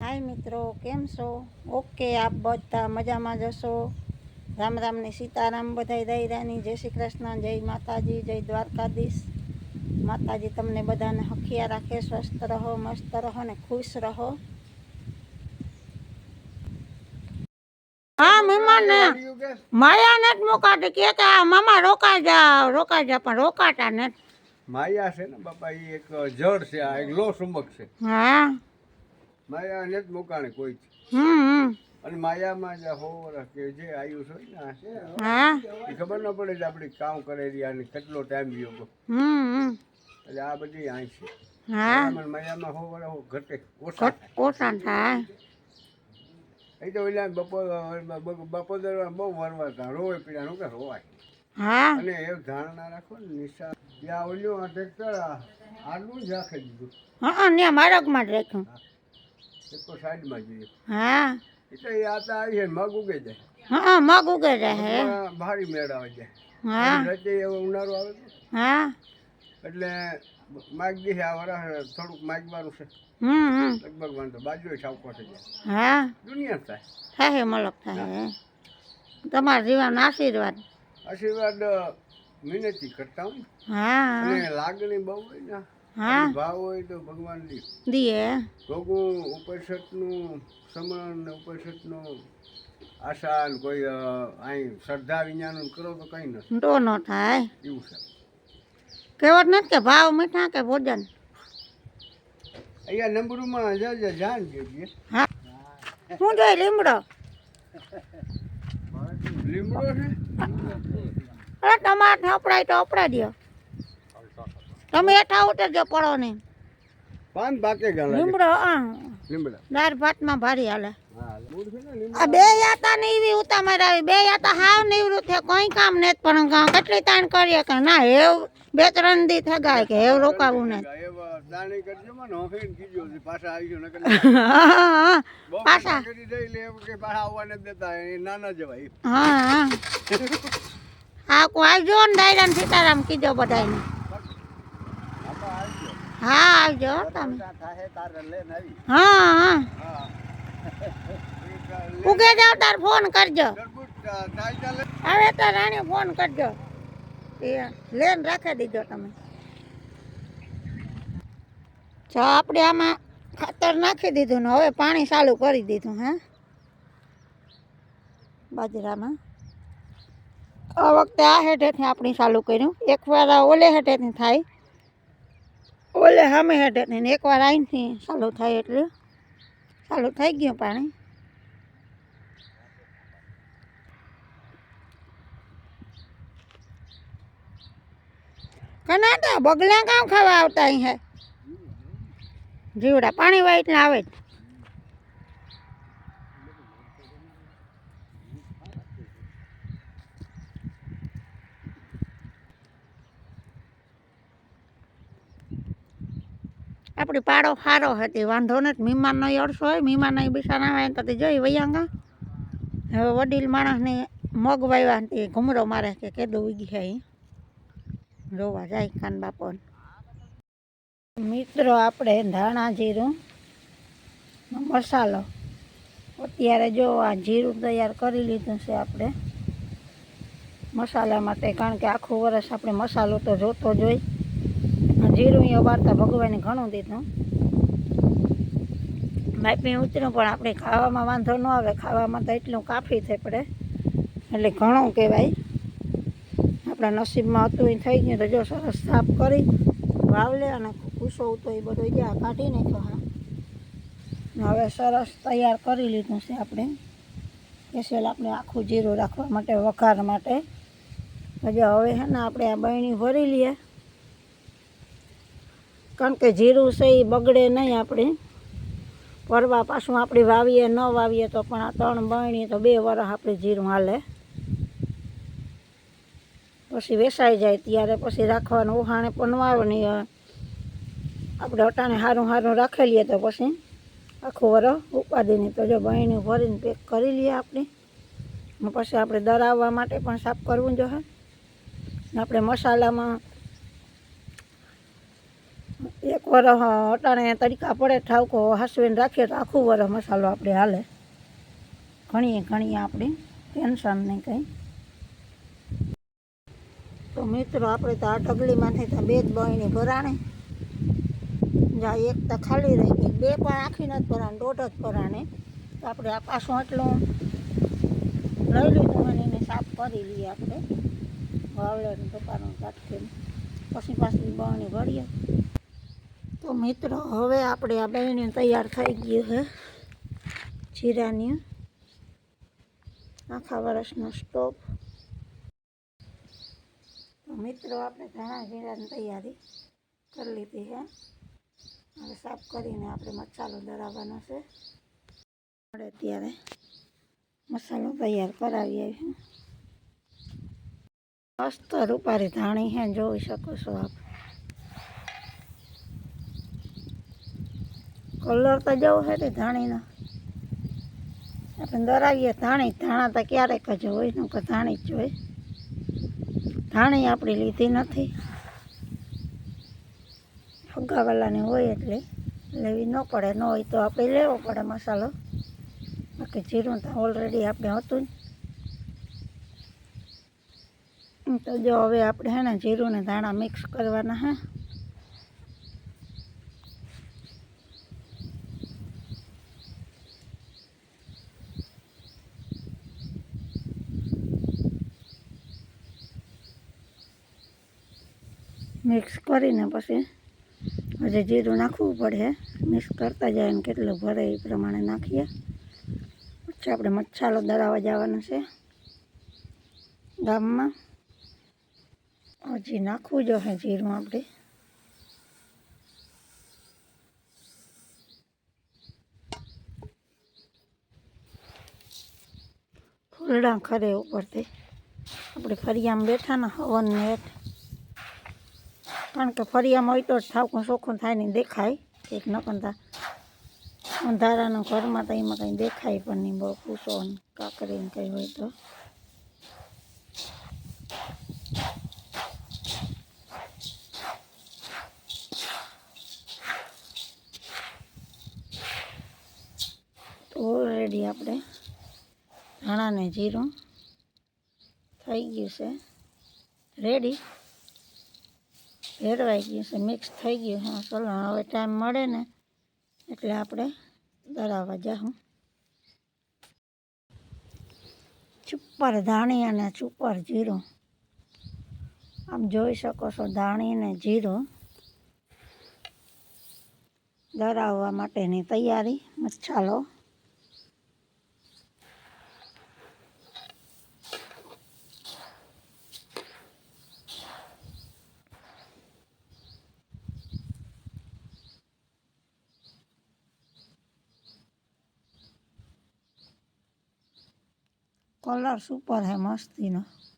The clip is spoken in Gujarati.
હાય મિત્રો કેમ છો? ઓકે આપ બધા મજામાં જશો રામ રામની સીતારામ બધાય દૈરાની જય શ્રી કૃષ્ણ જય માતાજી જય દ્વારકાધીશ. માતાજી તમને બધાને હખિયા રાખે સ્વસ્થ રહો મસ્ત રહો ને ખુશ રહો. હા મહેમાન માયા નથી મુકાતી. કે કે આ મામા રોકાઈ જા રોકાઈ જા પણ રોકાતા ને માયા છે ને બાપા એ એક જળ છે આ એક લો ચુંબક છે. હા. માયા ને જ મુકાણે કોઈ. હમ અને માયામાં જે હો કે જે આયુષ હોય ને હા. એ ખબર ન પડે કે આપણે કામ કરેલી અને કેટલો ટાઈમ ગયો હમ એટલે આ બધી આય છે. હા. માયામાં માયામાં હો વર્ષ હો ઘટે ઓછા ઓછા થાય. એ તો ઓલા બપોર બપોર બહુ વરવા હતા રોવે પીડા નું કે રોવાય? હા. અને એ ધારણા રાખો ને નિશા ત્યાં ઓલ્યો ટ્રેક્ટર આટલું જ રાખી દીધું. હા ને મારગમાં જ રાખ્યું. હા. છે મગ ઉગે જાય. હા ભારી મેળ આવે છે. હા. એવો ઉનાળો આવે છે. હા. એટલે માગ દીધે આ વરસ થોડુંક માગવાનું છે. હમ લગભગ વાંધો. બાજુ થઈ જાય. હા. દુનિયા થાય. થાય મલક થાય તમારા જીવન આશીર્વાદ. આશીર્વાદ મિનતી કરતા હું હા. લાગણી બહુ હોય ને. હા? ભાવ હોય તો ભગવાન દી. દીએ? ભોગું ઉપનિષદનું સમરણ ને ઉપનિષદનું આશા કોઈ અહીં શ્રદ્ધા વિજ્ઞાન કરો તો કંઈ નથી. તો નો થાય. એવું છે. કહેવત નથી કે ભાવ મીઠા કે ભોજન? અહીંયા નંબરમાં જ જાણ જોઈએ હા. હું જોઈ લીમડો? લીમડો ને અરે તમારે અપડાય તો અપડા દ્યો. તમે હેઠા ઉતરજો પડો નહીં. પાન પાકે ગાલા લીમડો હા. લીમડા. દાળ ભાતમાં ભારી હાલે. ને આ બે યાતા ને એવી ઉતા આવી બે યાતા હાવ નિવૃત છે કોઈ કામ નથી પણ ગ- કેટલી તાણ કરીએ કે ના હેવ બે ત્રણ દી થગાય કે હેવ રોકાવું ને. પાછા. હા હા. આ કોઈ આવજો ને દાયરા ને સીતારામ કીધો બધાને હા આવજો હો તમે થાય તારે લઈને આવી હા હા હા ઉગે જાવ તાર ફોન કરજો તરબૂચ થાય ચાલે આવે તો રાણી ફોન કરજો એ લેન રાખી દીજો તમે જો આપણે આમાં ખાતર નાખી દીધું ને હવે પાણી ચાલુ કરી દીધું હે બાજરામાં આ વખતે આ હેઠેથી આપણે ચાલુ કર્યું. એકવાર આ ઓલે હેઠેથી થાય. ઓલે સામે હેઠે ને એકવાર અહીંથી ચાલુ થાય એટલે ચાલુ થઈ ગયું પાણી. કનાતા બગલા કામ ખાવા આવતા અહીં હે. જીવડા પાણી એટલે આવે જ. આપણી પાડો સારો હતી, વાંધો નથી નહીં અડસો હોય મહેમાન નહીં બિસાના આવે તો તે જોઈ વૈયાંગા હવે વડીલ માણસને મગ વાવ્યા તે ઘૂમરો મારે કે કેદું ઉગી છે જોવા જાય કાન બાપોને. મિત્રો, આપણે ધાણા જીરું મસાલો. અત્યારે જો આ જીરું તૈયાર કરી લીધું છે આપણે. મસાલા માટે કારણ કે આખું વરસ આપણે મસાલો તો જોતો જ હોય. જીરું એ વાર્તા ભગવાને ઘણું દીધું. માપી ઉતર્યું પણ આપણે ખાવામાં વાંધો ન આવે, ખાવામાં તો એટલું કાફી થઈ પડે. એટલે ઘણું કહેવાય. આપણા નસીબમાં હતું, એ થઈ ગયું તો જો સરસ સાફ કરી, વાવલે અને કૂસો હતો એ બધો જા કાઢી નાખ્યો હા. હવે સરસ તૈયાર કરી લીધું છે આપણે. સ્પેશિયલ આપણે આખું જીરું રાખવા માટે, વઘાર માટે. હજી હવે છે ને આપણે આ બરણી ભરી લઈએ. કારણ કે જીરું છે એ બગડે નહીં આપણે. પરવા પાછું આપણે વાવીએ, ન વાવીએ તો પણ આ ત્રણ બરણી તો બે વરસ આપણે જીરું હાલે. પછી વેસાઈ જાય ત્યારે પછી રાખવાનું. ઉહાણે પણ વાવણી. આપણે અટાણે સારું સારું રાખેલીએ તો પછી આખું વરસ ઉપાદીને તો જો બહેણી ભરીને પેક કરી લઈએ આપણે. પછી આપણે દરાવવા માટે પણ સાફ કરવું જોઈએ આપણે મસાલામાં એક વરસ અટાણે તડકા પડે, ઠાવકો હાસવીને રાખીએ તો આખું વર મસાલો આપણે હાલે. ઘણીએ ઘણીએ આપણે ટેન્શન નહીં કંઈ. તો મિત્રો, આપણે તો આ ઢગલીમાંથી તો બે જ બહેની ભરાણે. જા, એક તો ખાલી રહી ગઈ. બે પણ આખી નથી ભરાણે, દોઢ જ ભરાણે. તો આપણે આ પાછું એટલું લઈ લીધું અને એને સાફ કરી લઈએ આપણે. વાવડે દુકાનો કાઢીને પછી પાછી બહેની ભરીએ. તો મિત્રો, હવે આપણે આ બહેને તૈયાર થઈ ગયું છે જીરાની. આખા વર્ષનો સ્ટોપ તો મિત્રો, આપણે ધાણા જીરાની તૈયારી કરી લીધી છે હવે સાફ કરીને આપણે મસાલો દરાવવાનો છે. મળે ત્યારે મસાલો તૈયાર કરાવી છીએ. મસ્ત રૂપારી ધાણી છે જોઈ શકો છો આપ. કલર તો જવો છે તે ધાણીનો. આપણે દરાવીએ ધાણી, ધાણા તો ક્યારેક જ હોયનું કે ધાણી જ હોય. ધાણી આપણી લીધી નથી. ફુગાવાલાની હોય એટલે લેવી ન પડે, ન હોય તો આપણે લેવો પડે મસાલો. બાકી જીરું તો ઓલરેડી આપણે હતું જ. તો જો હવે આપણે હે ને જીરું ને ધાણા મિક્સ કરવાના હે. મિક્સ કરીને પછી હજી જીરું નાખવું પડે. મિક્સ કરતા જાય ને કેટલું ભરે એ પ્રમાણે નાખીએ. પછી આપણે મસાલો દળાવવા જવાનો છે ગામમાં. હજી નાખવું જો હે જીરું આપણે. ફૂલડા ખરે ઉપરથી. આપણે ફરિયામાં બેઠા ને હવન ને હેઠ. કારણ કે ફરિયામાં હોય તો જ ઠાવકું ચોખ્ખું થાય ને દેખાય. એક નકંતા અંધારાનું ઘરમાં તો એમાં કંઈ દેખાય પણ નહીં, બહુ પૂછો કાકરી કંઈ હોય તો. ઓલરેડી આપણે ધાણાને જીરું થઈ ગયું છે. રેડી ભેરવાઈ ગયું છે મિક્સ થઈ ગયું હા ચલો, હવે ટાઈમ મળે ને, એટલે આપણે દળાવવા જાઉં ચુપ્પર ધાણી અને ચુપ્પર જીરું. આમ જોઈ શકો છો, ધાણી અને જીરું દળાવવા માટેની તૈયારી. મસાલો કલર સુપર હે મસ્તીનો ધાણીનો